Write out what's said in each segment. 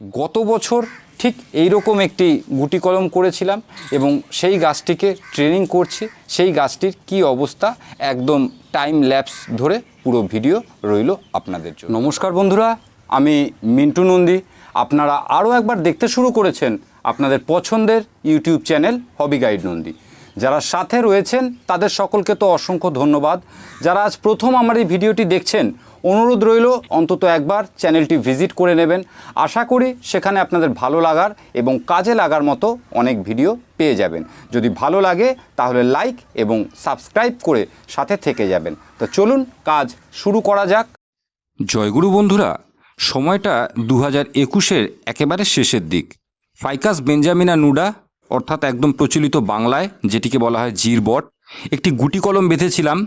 গত বছর ঠিক এই রকম একটি গুটি কলম করেছিলাম এবং সেই গাছটিকে ট্রেনিং করছি। সেই গাছটির কি অবস্থা? একদম টাইম ল্যাপস ধরে পুরো ভিডিও রইল আপনাদের জন্য। নমস্কার বন্ধুরা, আমি মিন্টু নন্দী। আপনারা আরও একবার দেখতে শুরু করেছেন আপনাদের পছন্দের YouTube channel hobby guide Nandi. যারা সাথে রয়েছেন, তাদের সকলকে তো অসংখ্য ধন্যবাদ। যারা আজ প্রথম আমার এই ভিডিওটি দেখছেন, অনুরোধ রইল অন্তত একবার চ্যানেলটি ভিজিট করে নেবেন। আশা করি সেখানে আপনাদের ভালো লাগার এবং কাজে লাগার মতো অনেক ভিডিও পেয়ে যাবেন। যদি ভালো লাগে, তাহলে লাইক এবং সাবস্ক্রাইব করে সাথে থেকে যাবেন। তো চলুন কাজ শুরু করা যাক। জয়গুরু বন্ধুরা, সময়টা দু হাজার একুশের একেবারে শেষের দিক। ফাইকাস বেঞ্জামিনা নুডা অর্থাৎ একদম প্রচলিত বাংলায়, যেটিকে বলা হয় জিরবট। একটি গুটি কলম বেঁধেছিলাম।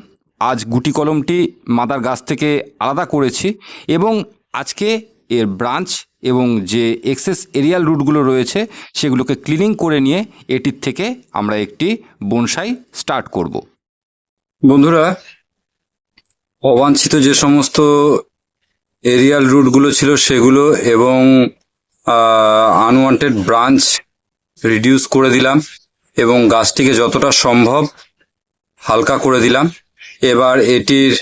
আজ গুটি কলমটি মাদার গাছ থেকে আলাদা করেছি এবং আজকে এর ব্রাঞ্চ এবং যে এক্সেস এরিয়াল রুটগুলো রয়েছে, সেগুলোকে ক্লিনিং করে নিয়ে এটির থেকে আমরা একটি বনসাই স্টার্ট করব। বন্ধুরা, অবাঞ্ছিত যে সমস্ত এরিয়াল রুটগুলো ছিল সেগুলো এবং আনওয়ান্টেড ব্রাঞ্চ রিডিউস করে দিলাম এবং গাছটিকে যতটা সম্ভব হালকা করে দিলাম। এবার এটির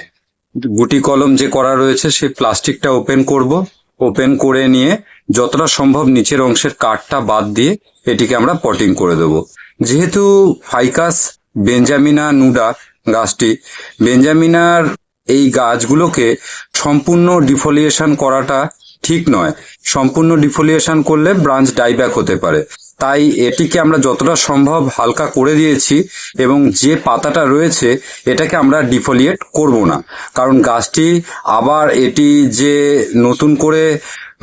গুটি কলম যে করা রয়েছে সেই প্লাস্টিকটা ওপেন করব। ওপেন করে নিয়ে যতটা সম্ভব নিচের অংশের কাঠটা বাদ দিয়ে এটিকে আমরা পটিং করে দেব। যেহেতু ফাইকাস বেঞ্জামিনা নুডা গাছটি, বেঞ্জামিনার এই গাছগুলোকে সম্পূর্ণ ডিফোলিয়েশন করাটা ঠিক নয়। সম্পূর্ণ ডিফোলিয়েশন করলে ব্রাঞ্চ ডাইব্যাক হতে পারে। তাই এটিকে আমরা যতটা সম্ভব হালকা করে দিয়েছি এবং যে পাতাটা রয়েছে এটাকে আমরা ডিফোলিয়েট করব না। কারণ গাছটি আবার এটি যে নতুন করে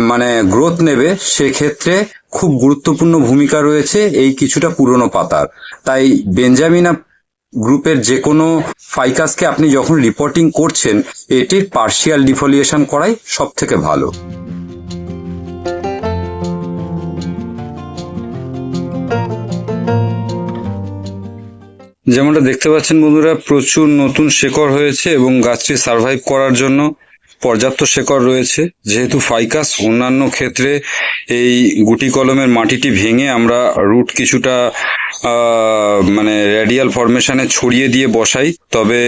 মানে গ্রোথ নেবে সেক্ষেত্রে খুব গুরুত্বপূর্ণ ভূমিকা রয়েছে এই কিছুটা পুরনো পাতার। তাই বেঞ্জামিনা গ্রুপের যে কোনো ফাইকাসকে আপনি যখন রিপোর্টিং করছেন, এটির পার্শিয়াল ডিফোলিয়েশন করাই সব থেকে ভালো। যেমনটা দেখতে পাচ্ছেন বন্ধুরা, প্রচুর নতুন শেকড় হয়েছে এবং গাছটি সার্ভাইভ করার জন্য পর্যাপ্ত শেকড় রয়েছে। যেহেতু ফাইকাস অন্যান্য ক্ষেত্রে এই গুটি কলমের মাটিটি ভেঙে আমরা রুট কিছুটা মানে রেডিয়াল ফরমেশনে ছড়িয়ে দিয়ে বসাই। তবে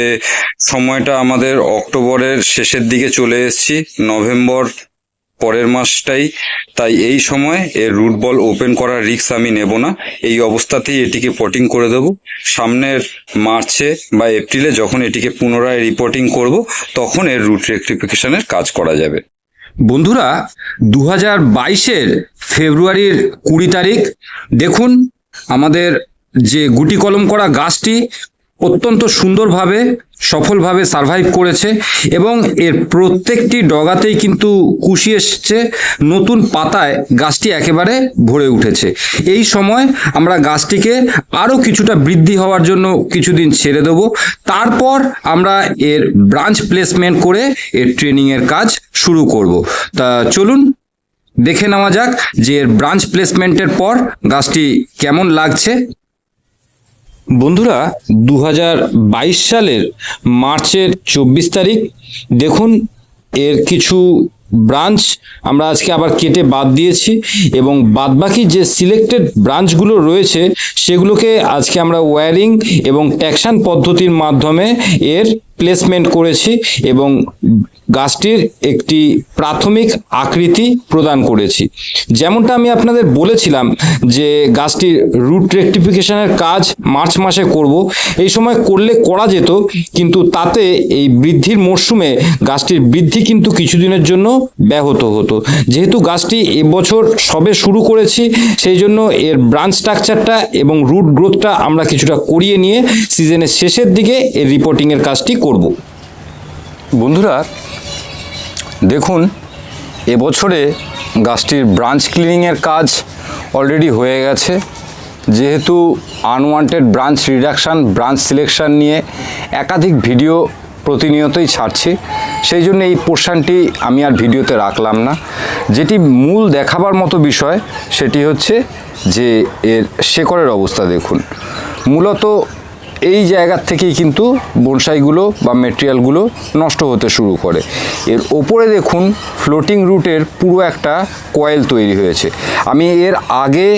সময়টা আমাদের অক্টোবরের শেষের দিকে চলে এসেছি। নভেম্বর পরের মাসটাই। তাই এই সময় এর রুট বল ওপেন করার রিস্ক আমি নেব না। এই অবস্থাতেই এটিকে পটিং করে দেব। সামনের মার্চে বা এপ্রিলে যখন এটিকে পুনরায় রিপোর্টিং করব, তখন এর রুট রেক্টিফিকেশনের কাজ করা যাবে। বন্ধুরা দু হাজার বাইশের ফেব্রুয়ারির কুড়ি তারিখ, দেখুন আমাদের যে গুটি কলম করা গাছটি অত্যন্ত সুন্দরভাবে, সফলভাবে সার্ভাইভ করেছে এবং এর প্রত্যেকটি ডগাতেই কিন্তু কুশি এসছে। নতুন পাতায় গাছটি একেবারে ভরে উঠেছে। এই সময় আমরা গাছটিকে আরও কিছুটা বৃদ্ধি হওয়ার জন্য কিছুদিন ছেড়ে দেবো। তারপর আমরা এর ব্রাঞ্চ প্লেসমেন্ট করে এর ট্রেনিংয়ের কাজ শুরু করব। তা চলুন, দেখে নেওয়া যাক যে এর ব্রাঞ্চ প্লেসমেন্টের পর গাছটি কেমন লাগছে। বন্ধুরা দু হাজার বাইশ সালের মার্চের চব্বিশ তারিখ, দেখুন, এর কিছু ব্রাঞ্চ আমরা আজকে আবার কেটে বাদ দিয়েছি এবং বাদবাকি যে সিলেক্টেড ব্রাঞ্চগুলো রয়েছে, সেগুলোকে আজকে আমরা ওয়্যারিং এবং ট্যাকশন পদ্ধতির মাধ্যমে এর প্লেসমেন্ট করেছি এবং গাছটির একটি প্রাথমিক আকৃতি প্রদান করেছি। যেমনটা আমি আপনাদের বলেছিলাম যে গাছটির রুট রেক্টিফিকেশনের কাজ মার্চ মাসে করব, এই সময় করলে করা যেত, কিন্তু তাতে এই বৃদ্ধির মরশুমে গাছটির বৃদ্ধি কিন্তু কিছুদিনের জন্য ব্যাহত হতো। যেহেতু গাছটি এবছর সবে শুরু করেছি, সেই জন্য এর ব্রাঞ্চ স্ট্রাকচারটা এবং রুট গ্রোথটা আমরা কিছুটা করিয়ে নিয়ে সিজনের শেষের দিকে এর রিপোর্টিংয়ের কাজটি করব। বন্ধুরা দেখুন, এবছরে গাছটির ব্রাঞ্চ ক্লিনিংয়ের কাজ অলরেডি হয়ে গেছে। যেহেতু unwanted branch reduction branch selection নিয়ে একাধিক ভিডিও প্রতিনিয়তই ছাড়ছি, সেই জন্য এই পোর্শনটি আমি আর ভিডিওতে রাখলাম না। যেটি মূল দেখাবার মতো বিষয়, সেটি হচ্ছে যে এর শেকড়ের অবস্থা দেখুন। মূলত এই জায়গার থেকেই কিন্তু বনসাইগুলো বা মেটেরিয়ালগুলো নষ্ট হতে শুরু করে। এর ওপরে দেখুন ফ্লোটিং রুটের পুরো একটা কয়েল তৈরি হয়েছে। আমি এর আগে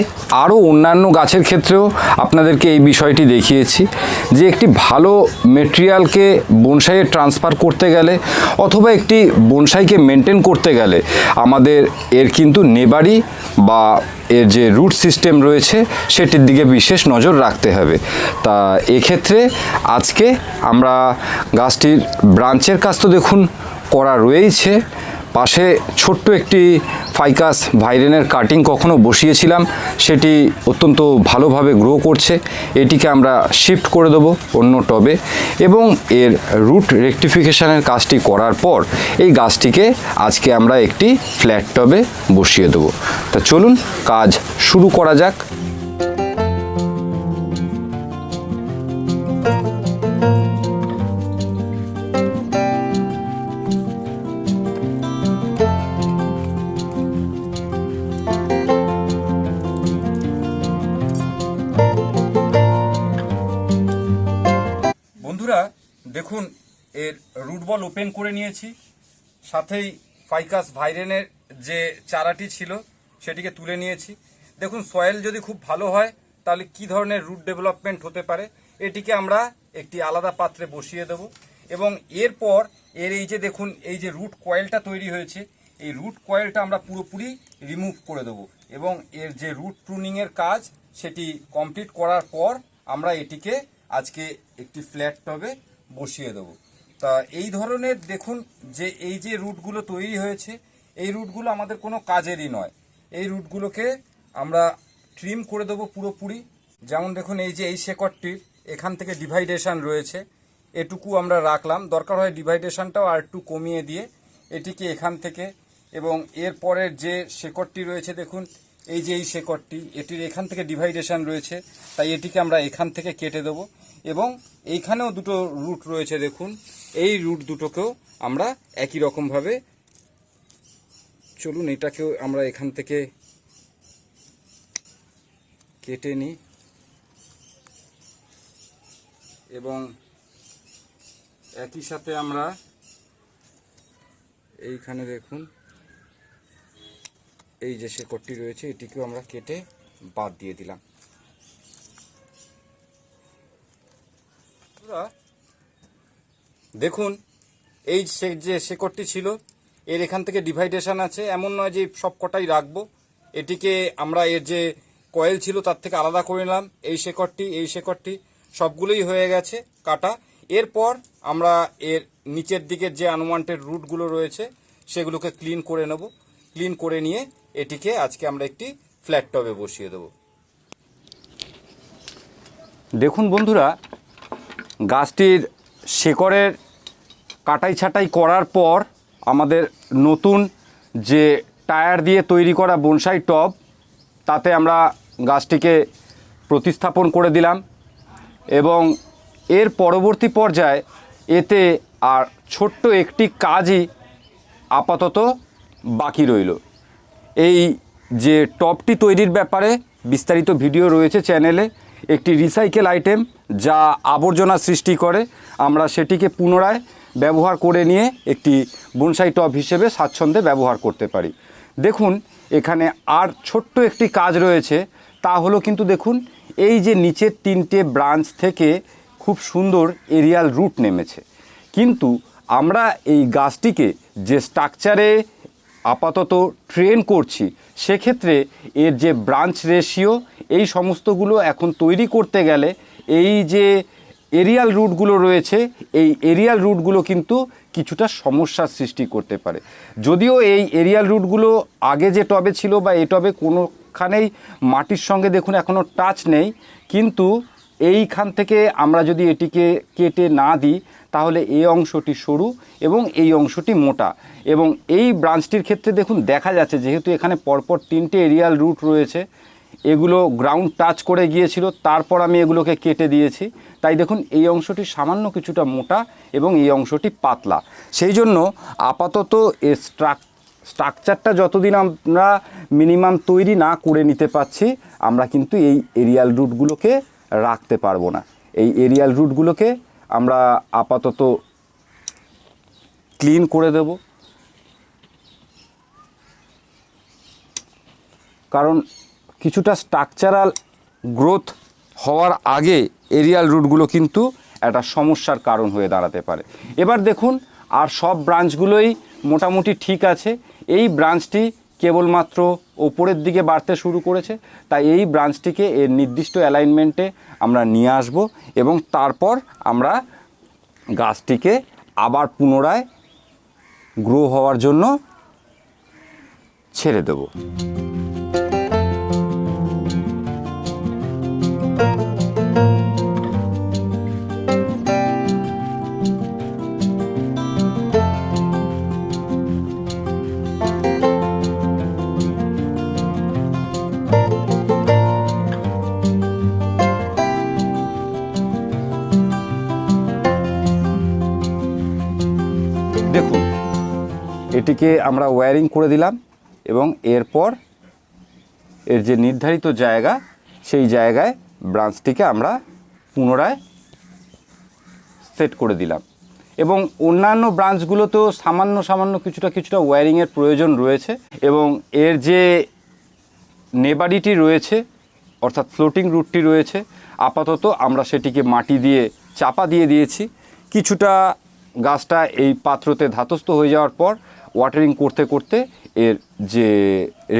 আরও অন্যান্য গাছের ক্ষেত্রেও আপনাদেরকে এই বিষয়টি দেখিয়েছি যে একটি ভালো মেটেরিয়ালকে বনসাইয়ে ট্রান্সফার করতে গেলে অথবা একটি বনসাইকে মেনটেন করতে গেলে আমাদের এর কিন্তু নেবারি বা এর যে রুট সিস্টেম রয়েছে, সেটির দিকে বিশেষ নজর রাখতে হবে। তা এক্ষেত্রে আজকে আমরা গাছটির ব্রাঞ্চের কাজ তো দেখুন, করা রয়েছে পাশে ছোট্ট একটি ফাইকাস ভাইরেনের কাটিং কখনো বসিয়েছিলাম, সেটি অত্যন্ত ভালোভাবে গ্রো করছে। এটিকে আমরা শিফট করে দেবো অন্য টবে এবং এর রুট রেকটিফিকেশনের কাজটি করার পর এই গাছটিকে আজকে আমরা একটি ফ্ল্যাট টবে বসিয়ে দেবো। তা চলুন, কাজ শুরু করা যাক। দেখুন, এর রুট বল ওপেন করে নিয়েছি। সাথেই ফাইকাস ভাইরেনের যে চারাটি ছিল, সেটিকে তুলে নিয়েছি। দেখুন সয়েল যদি খুব ভালো হয়, তাহলে কি ধরনের রুট ডেভেলপমেন্ট হতে পারে? এটিকে আমরা একটি আলাদা পাত্রে বসিয়ে দেব। এবং এরপর এর এই যে দেখুন, এই যে রুট কয়েলটা তৈরি হয়েছে, এই রুট কয়েলটা আমরা পুরোপুরি রিমুভ করে দেবো। এবং এর যে রুট প্রুনিংয়ের কাজ, সেটি কমপ্লিট করার পর আমরা এটিকে আজকে একটি ফ্ল্যাট টবে বসিয়ে দেবো। তা এই ধরনের দেখুন যে এই যে রুটগুলো তৈরি হয়েছে, এই রুটগুলো আমাদের কোনো কাজেরই নয়। এই রুটগুলোকে আমরা ট্রিম করে দেবো পুরোপুরি। যেমন দেখুন এই যে এই শেকড়টির এখান থেকে ডিভাইডেশন রয়েছে। এটুকু আমরা রাখলাম। দরকার হয় ডিভাইডেশনটাও আর একটু কমিয়ে দিয়ে এটিকে এখান থেকে এবং এর পরের যে শেকড়টি রয়েছে দেখুন, এই যে এই শেকড়টি, এটির এখান থেকে ডিভাইডেশন রয়েছে। তাই এটিকে আমরা এখান থেকে কেটে দেবো। এবং এইখানেও দুটো রুট রয়েছে, দেখুন। এই রুট দুটোকেও আমরা একই রকমভাবে, চলুন এটাকেও আমরা এখান থেকে কেটে নিই। এবং একই সাথে আমরা এইখানে দেখুন, এই যে শেকড়টি রয়েছে, এটিকেও আমরা কেটে বাদ দিয়ে দিলাম বন্ধুরা, দেখুন, এই যে শেকড়টি ছিল, এর এখান থেকে ডিভাইডেশন আছে। এমন নয় যে সব কটাই রাখব। এটিকে আমরা এর যে কয়েল ছিল, তার থেকে আলাদা করে নিলাম। এই শেকড়টি এই শেকড়টি, সবগুলোই হয়ে গেছে কাটা। এরপর আমরা এর নিচের দিকের যে আনওয়ান্টেড রুটগুলো রয়েছে, সেগুলোকে ক্লিন করে নেব। ক্লিন করে নিয়ে এটিকে আজকে আমরা একটি ফ্ল্যাট টবে বসিয়ে দেবো। দেখুন বন্ধুরা, গাছটির শেকড়ের কাটাই ছাটাই করার পর আমাদের নতুন যে টায়ার দিয়ে তৈরি করা বনসাই টব, তাতে আমরা গাছটিকে প্রতিস্থাপন করে দিলাম এবং এর পরবর্তী পর্যায়ে এতে আর ছোট্ট একটি কাজই আপাতত বাকি রইল। এই যে টপটি তৈরির ব্যাপারে বিস্তারিত ভিডিও রয়েছে চ্যানেলে একটি রিসাইকেল আইটেম যা আবর্জনা সৃষ্টি করে। আমরা সেটিকে পুনরায় ব্যবহার করে নিয়ে একটি বনসাই টপ হিসেবে স্বাচ্ছন্দ্যে ব্যবহার করতে পারি। দেখুন, এখানে আর ছোট্ট একটি কাজ রয়েছে, তা হলো কিন্তু দেখুন, এই যে নিচের তিনটে ব্রাঞ্চ থেকে খুব সুন্দর এরিয়াল রুট নেমেছে। কিন্তু আমরা এই গাছটিকে যে স্ট্রাকচারে আপাতত ট্রেন করছি। সেক্ষেত্রে এর যে ব্রাঞ্চ রেশিও, এই সমস্তগুলো এখন তৈরি করতে গেলে এই যে এরিয়াল রুটগুলো রয়েছে, এই এরিয়াল রুটগুলো কিন্তু কিছুটা সমস্যার সৃষ্টি করতে পারে। যদিও এই এরিয়াল রুটগুলো আগে যে টবে ছিল বা এই টবে কোনোখানেই মাটির সঙ্গে দেখুন এখনও টাচ নেই, কিন্তু এইখান থেকে আমরা যদি এটিকে কেটে না দিই তাহলে এই অংশটি সরু এবং এই অংশটি মোটা। এবং এই ব্রাঞ্চটির ক্ষেত্রে দেখুন, দেখা যাচ্ছে যেহেতু এখানে পরপর তিনটে এরিয়াল রুট রয়েছে, এগুলো গ্রাউন্ড টাচ করে গিয়েছিল, তারপর আমি এগুলোকে কেটে দিয়েছি। তাই দেখুন, এই অংশটি সামান্য কিছুটা মোটা এবং এই অংশটি পাতলা। সেই জন্য আপাতত এ স্ট্রাক, স্ট্রাকচারটা যতদিন আমরা মিনিমাম তৈরি না করে নিতে পারছি, আমরা কিন্তু এই এরিয়াল রুটগুলোকে রাখতে পারব না। এই এরিয়াল রুটগুলোকে আমরা আপাতত ক্লিন করে দেব। কারণ কিছুটা স্ট্রাকচারাল গ্রোথ হওয়ার আগে এরিয়াল রুটগুলো কিন্তু একটা সমস্যার কারণ হয়ে দাঁড়াতে পারে। এবার দেখুন, আর সব ব্রাঞ্চগুলোই মোটামুটি ঠিক আছে। এই ব্রাঞ্চটি কেবলমাত্র ওপরের দিকে বাড়তে শুরু করেছে, তাই এই ব্রাঞ্চটিকে এর নির্দিষ্ট অ্যালাইনমেন্টে আমরা নিয়ে আসব এবং তারপর আমরা গাছটিকে আবার পুনরায় গ্রো হওয়ার জন্য ছেড়ে দেবো। এটিকে আমরা ওয়্যারিং করে দিলাম এবং এরপর এর যে নির্ধারিত জায়গা, সেই জায়গায় ব্রাঞ্চটিকে আমরা পুনরায় সেট করে দিলাম। এবং অন্যান্য ব্রাঞ্চগুলোতেও সামান্য সামান্য কিছুটা কিছুটা ওয়্যারিংয়ের প্রয়োজন রয়েছে এবং এর যে নেবারিটি রয়েছে, অর্থাৎ ফ্লোটিং রুটটি রয়েছে, আপাতত আমরা সেটিকে মাটি দিয়ে চাপা দিয়ে দিয়েছি। কিছুটা গাছটা এই পাত্রতে ধাতস্থ হয়ে যাওয়ার পর ওয়াটারিং করতে করতে এর যে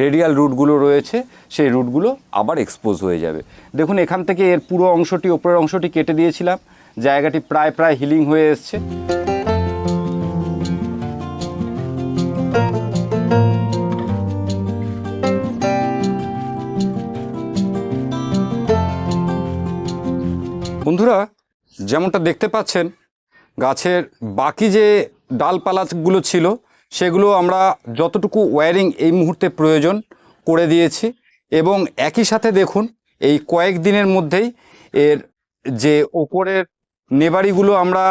রেডিয়াল রুটগুলো রয়েছে, সেই রুটগুলো আবার এক্সপোজ হয়ে যাবে। দেখুন, এখান থেকে এর পুরো অংশটি, ওপরের অংশটি কেটে দিয়েছিলাম। জায়গাটি প্রায় প্রায় হিলিং হয়ে এসছে। বন্ধুরা, যেমনটা দেখতে পাচ্ছেন, গাছের বাকি যে ডালপালাগুলো ছিল সেগুলো আমরা যতটুকু ওয়্যারিং এই মুহূর্তে প্রয়োজন করে দিয়েছি এবং একই সাথে দেখুন, এই কয়েক দিনের মধ্যেই এর যে ওপরের নেবারিগুলো আমরা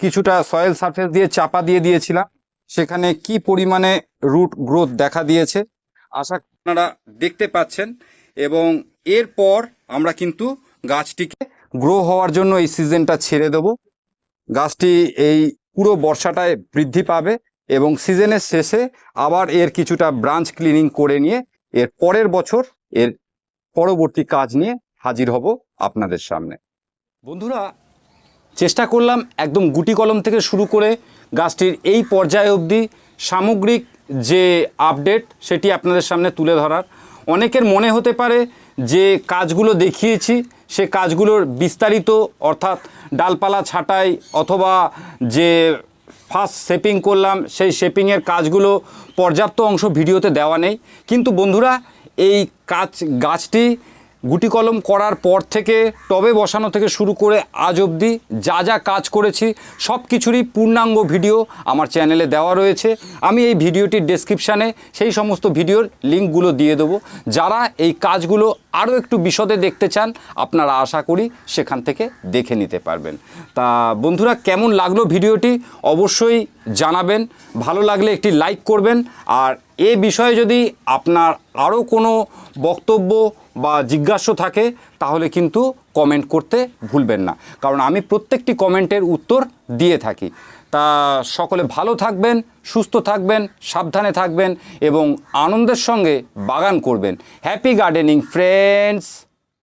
কিছুটা সয়েল সারফেস দিয়ে চাপা দিয়ে দিয়েছিলাম, সেখানে কি পরিমাণে রুট গ্রোথ দেখা দিয়েছে, আশা আপনারা দেখতে পাচ্ছেন এবং এরপর আমরা কিন্তু গাছটিকে গ্রো হওয়ার জন্য এই সিজনটা ছেড়ে দেব। গাছটি এই পুরো বর্ষাটায় বৃদ্ধি পাবে এবং সিজনের শেষে আবার এর কিছুটা ব্রাঞ্চ ক্লিনিং করে নিয়ে এর পরের বছর এর পরবর্তী কাজ নিয়ে হাজির হব আপনাদের সামনে। বন্ধুরা, চেষ্টা করলাম একদম গুটি কলম থেকে শুরু করে গাছটির এই পর্যায়ে অবধি সামগ্রিক যে আপডেট সেটি আপনাদের সামনে তুলে ধরার। অনেকের মনে হতে পারে যে কাজগুলো দেখিয়েছি, সে কাজগুলোর বিস্তারিত অর্থাৎ ডালপালা ছাঁটাই অথবা যে ফার্স্ট শেপিং করলাম, সেই শেপিংয়ের কাজগুলো পর্যাপ্ত অংশ ভিডিওতে দেওয়া নেই। কিন্তু বন্ধুরা, এই কাজ, গাছটি গুটি কলম করার পর থেকে, টবে বসানো থেকে শুরু করে আজ অবধি যা যা কাজ করেছি, সব কিছুরই পূর্ণাঙ্গ ভিডিও আমার চ্যানেলে দেওয়া রয়েছে। আমি এই ভিডিওটির ডেসক্রিপশানে সেই সমস্ত ভিডিওর লিঙ্কগুলো দিয়ে দেবো। যারা এই কাজগুলো আরও একটু বিশদে দেখতে চান, আপনারা আশা করি সেখান থেকে দেখে নিতে পারবেন। তা বন্ধুরা, কেমন লাগল ভিডিওটি? অবশ্যই জানাবেন। ভালো লাগলে একটি লাইক করবেন। আর এ বিষয়ে যদি আপনার আরও কোনো বক্তব্য বা জিজ্ঞাস্য থাকে, তাহলে কিন্তু কমেন্ট করতে ভুলবেন না। কারণ আমি প্রত্যেকটি কমেন্টের উত্তর দিয়ে থাকি। তা সকলে ভালো থাকবেন, সুস্থ থাকবেন, সাবধানে থাকবেন এবং আনন্দের সঙ্গে বাগান করবেন। Happy gardening friends